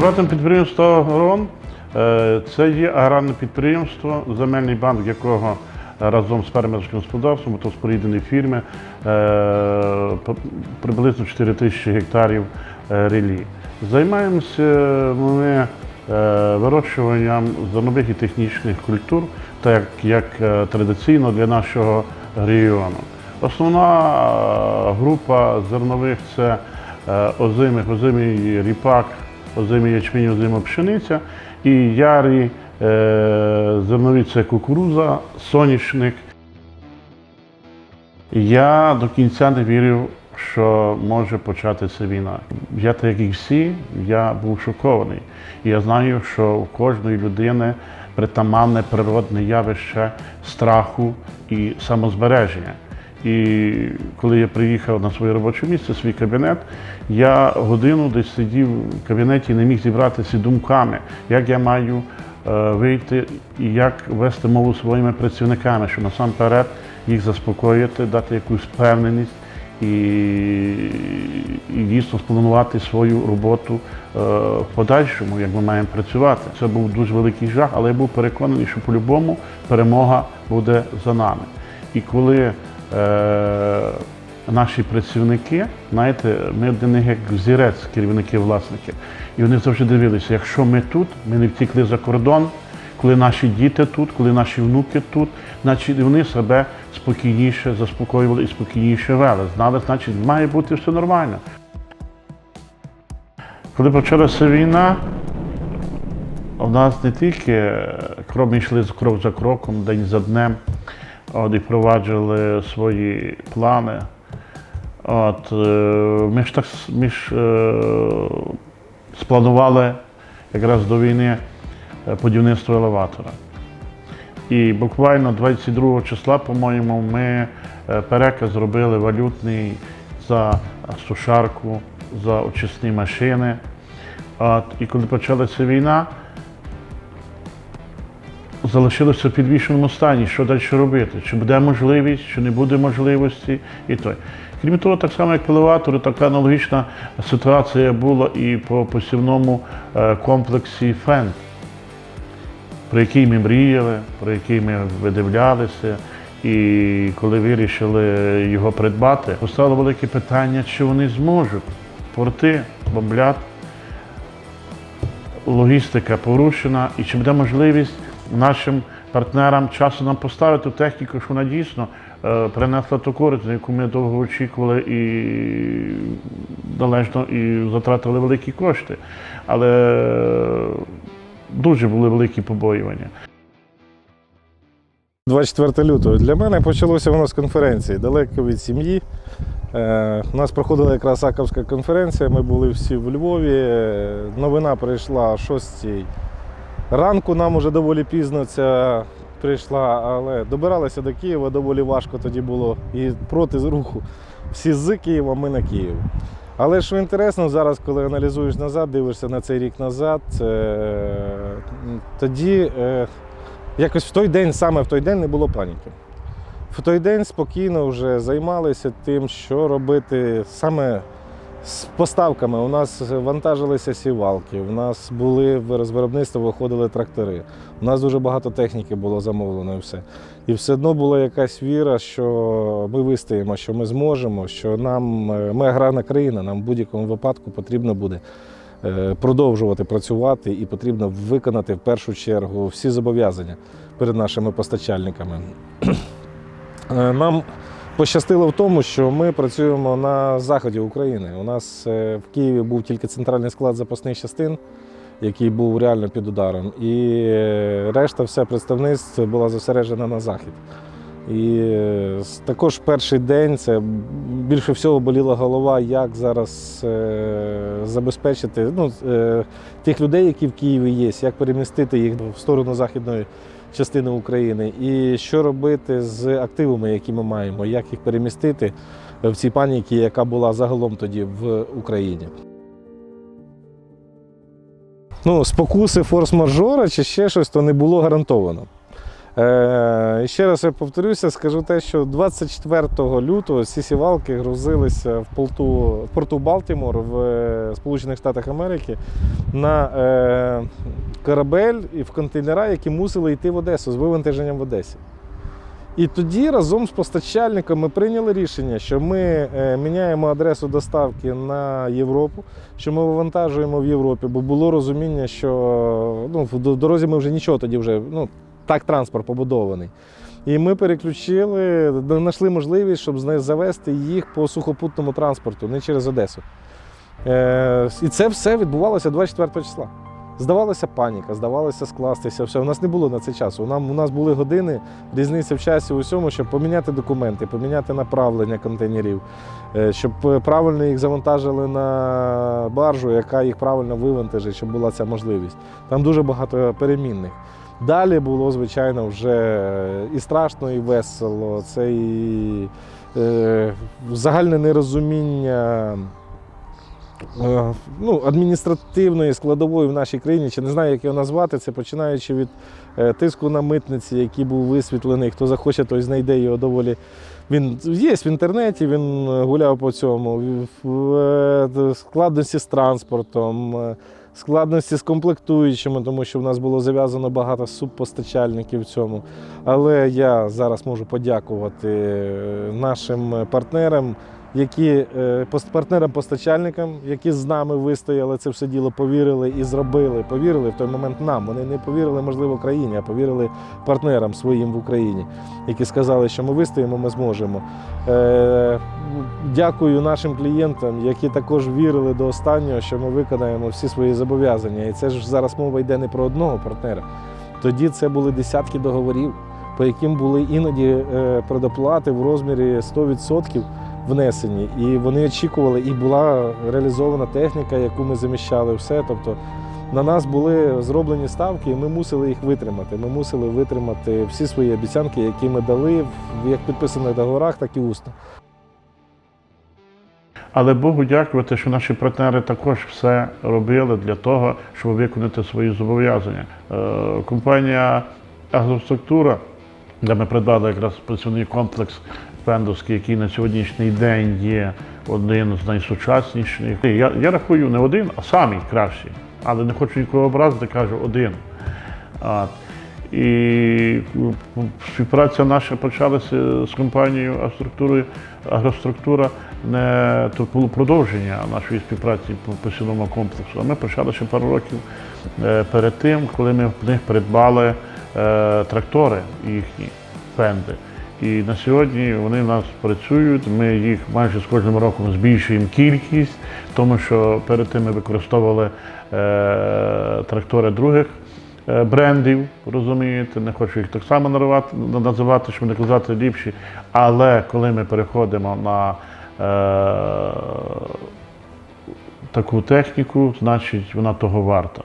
Приватне підприємство «Агрон» е, це є аграрне підприємство, земельний банк якого разом з фермерським господарством, то споріднені фірми, е, приблизно 4 тисячі гектарів е, рілі. Займаємося ми е, вирощуванням зернових і технічних культур, так як е, традиційно для нашого регіону. Основна е, група зернових це е, озимих, озимий ріпак, озимий ячмінь, озима пшениця і ярі е, зернові це кукуруза, соняшник. Я до кінця не вірив, що може початися війна. Я, так як і всі, я був шокований. І я знаю, що у кожної людини притаманне природне явище страху і самозбереження. І коли я приїхав на своє робоче місце, свій кабінет, я годину десь сидів в кабінеті і не міг зібратися думками, як я маю е, вийти і як вести мову своїми працівниками, що насамперед їх заспокоїти, дати якусь впевненість і, і дійсно спланувати свою роботу е, в подальшому, як ми маємо працювати. Це був дуже великий жах, але я був переконаний, що по-любому перемога буде за нами. І коли наші працівники, знаєте, ми для них як взірець, керівники, власники. І вони завжди дивилися, якщо ми тут, ми не втікли за кордон, коли наші діти тут, коли наші внуки тут, значить вони себе спокійніше заспокоювали і спокійніше вели. Знали, значить, має бути все нормально. Коли почалася війна, у нас не тільки е, крок ми йшли крок за кроком, день за днем, от, і впроваджували свої плани. От, е, ми ж так ми ж, е, спланували якраз до війни е, будівництво елеватора. І буквально 22 числа, по-моєму, ми е, переказ зробили валютний за сушарку, за очисні машини. От, і коли почалася війна, залишилося в підвішеному стані, що далі робити, чи буде можливість, чи не буде можливості і той. Крім того, так само як елеватори, така аналогічна ситуація була і по посівному е, комплексі ФЕН, про який ми мріяли, про який ми видивлялися. І коли вирішили його придбати, постало велике питання, чи вони зможуть. Порти бомблять, логістика порушена, і чи буде можливість нашим партнерам часу нам поставити техніку, що вона дійсно е, принесла ту користь, яку ми довго очікували і належно і затратили великі кошти. Але дуже були великі побоювання. 24 лютого. Для мене почалося воно з конференції, далеко від сім'ї. Е, у нас проходила якраз Аковська конференція, ми були всі в Львові. Е, Новина прийшла о 6 ранку, нам уже доволі пізно ця прийшла, але добиралися до Києва доволі важко тоді було і проти руху. Всі з Києва, ми на Київ. Але що інтересно, зараз, коли аналізуєш назад, дивишся на цей рік назад, е, тоді е, якось в той день, саме в той день, не було паніки. В той день спокійно вже займалися тим, що робити саме з поставками. У нас вантажилися сівалки, у нас були в з виробництва виходили трактори. У нас дуже багато техніки було замовлено і все. І все одно була якась віра, що ми вистоїмо, що ми зможемо, що нам е, ми аграрна країна, нам в будь-якому випадку потрібно буде е, продовжувати працювати і потрібно виконати в першу чергу всі зобов'язання перед нашими постачальниками. Е, Нам пощастило в тому, що ми працюємо на заході України. У нас е, в Києві був тільки центральний склад запасних частин, який був реально під ударом, і е, решта все представництво була зосереджена на захід. І е, також перший день це більше всього боліла голова, як зараз е, забезпечити ну, е, тих людей, які в Києві є, як перемістити їх в сторону західної частини України, і що робити з активами, які ми маємо, як їх перемістити в цій паніці, яка була загалом тоді в Україні. Ну, спокуси форс-мажора чи ще щось, то не було гарантовано. Е, ще раз я повторюся, скажу те, що 24 лютого ці сівалки грузилися в порту, в порту Балтімор в е, Сполучених Штатах Америки на е, корабель і в контейнера, які мусили йти в Одесу з вивантаженням в Одесі. І тоді разом з постачальником ми прийняли рішення, що ми міняємо адресу доставки на Європу, що ми вивантажуємо в Європі, бо було розуміння, що ну, в дорозі ми вже нічого тоді вже ну, так транспорт побудований. І ми переключили, знайшли можливість, щоб завести їх по сухопутному транспорту, не через Одесу. Е, і це все відбувалося 24 числа. Здавалося паніка, здавалося скластися. Все. У нас не було на це часу. У нас були години, різниця в часі у всьому, щоб поміняти документи, поміняти направлення контейнерів, е, щоб е, правильно їх завантажили на баржу, яка їх правильно вивантажить, щоб була ця можливість. Там дуже багато перемінних. Далі було, звичайно, вже і страшно, і весело. Це і е, загальне нерозуміння е, ну, адміністративної складової в нашій країні, чи не знаю, як його назвати, це починаючи від е, тиску на митниці, який був висвітлений. Хто захоче, той знайде його доволі. Він є в інтернеті, він е, гуляв по цьому. В- е, Складності з транспортом, складності з комплектуючими, тому що в нас було зав'язано багато субпостачальників в цьому. Але я зараз можу подякувати е, нашим партнерам, які е, пос- партнерам-постачальникам, які з нами вистояли це все діло, повірили і зробили. Повірили в той момент нам. Вони не повірили, можливо, країні, а повірили партнерам своїм в Україні, які сказали, що ми вистоїмо, ми зможемо. Е, Дякую нашим клієнтам, які також вірили до останнього, що ми виконаємо всі свої зобов'язання. І це ж зараз мова йде не про одного партнера. Тоді це були десятки договорів, по яким були іноді е, предоплати в розмірі 100% внесені. І вони очікували, і була реалізована техніка, яку ми заміщали, все. Тобто на нас були зроблені ставки, і ми мусили їх витримати. Ми мусили витримати всі свої обіцянки, які ми дали, в- як підписаних договорах, так і усно. Але Богу дякувати, що наші партнери також все робили для того, щоб виконати свої зобов'язання. Е, Компанія Агроструктура, де ми придбали якраз працівний комплекс Пендовський, який на сьогоднішній день є один з найсучасніших. Я, я рахую не один, а самий кращий. Але не хочу нікого образити, кажу один. От. І співпраця наша почалася з компанією «Агроструктурою». Агроструктура не то було продовження нашої співпраці по посівному комплексу. А ми почали ще пару років е, перед тим, коли ми в них придбали е, трактори їхні фенди. І на сьогодні вони в нас працюють. Ми їх майже з кожним роком збільшуємо кількість, тому що перед тим ми використовували е, трактори других е, брендів, розумієте, не хочу їх так само називати, щоб не казати ліпші. Але коли ми переходимо на е, таку техніку, значить вона того варта.